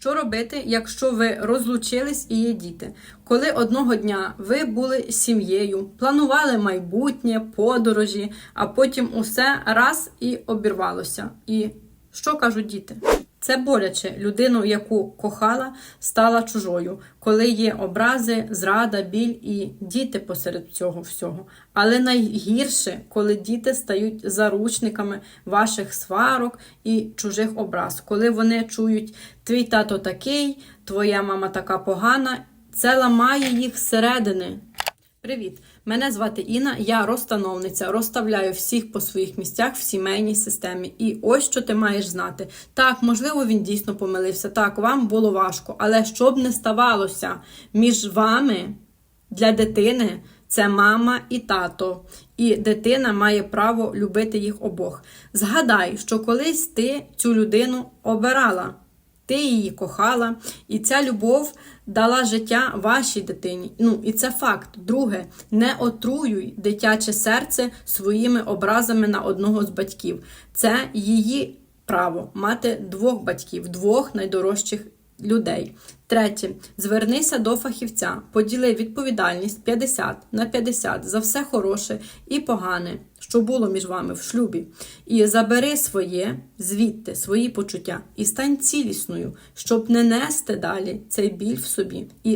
Що робити, якщо ви розлучились і є діти? Коли одного дня ви були сім'єю, планували майбутнє, подорожі, а потім усе раз і обірвалося. І що кажуть діти? Це боляче людину, яку кохала, стала чужою, коли є образи, зрада, біль і діти посеред цього всього. Але найгірше, коли діти стають заручниками ваших сварок і чужих образ, коли вони чують твій тато такий, твоя мама така погана, це ламає їх зсередини. Привіт! Мене звати Інна, я розстановниця, розставляю всіх по своїх місцях в сімейній системі. І ось що ти маєш знати. Так, можливо, він дійсно помилився. Так, вам було важко, але що б не ставалося між вами для дитини. Це мама і тато, і дитина має право любити їх обох. Згадай, що колись ти цю людину обирала. Ти її кохала, і ця любов дала життя вашій дитині. Ну і це факт. Друге, не отруюй дитяче серце своїми образами на одного з батьків. Це її право мати двох батьків, двох найдорожчих людей. Третє, звернися до фахівця, поділи відповідальність 50 на 50 за все хороше і погане, що було між вами в шлюбі, і забери своє звідти, свої почуття, і стань цілісною, щоб не нести далі цей біль в собі. І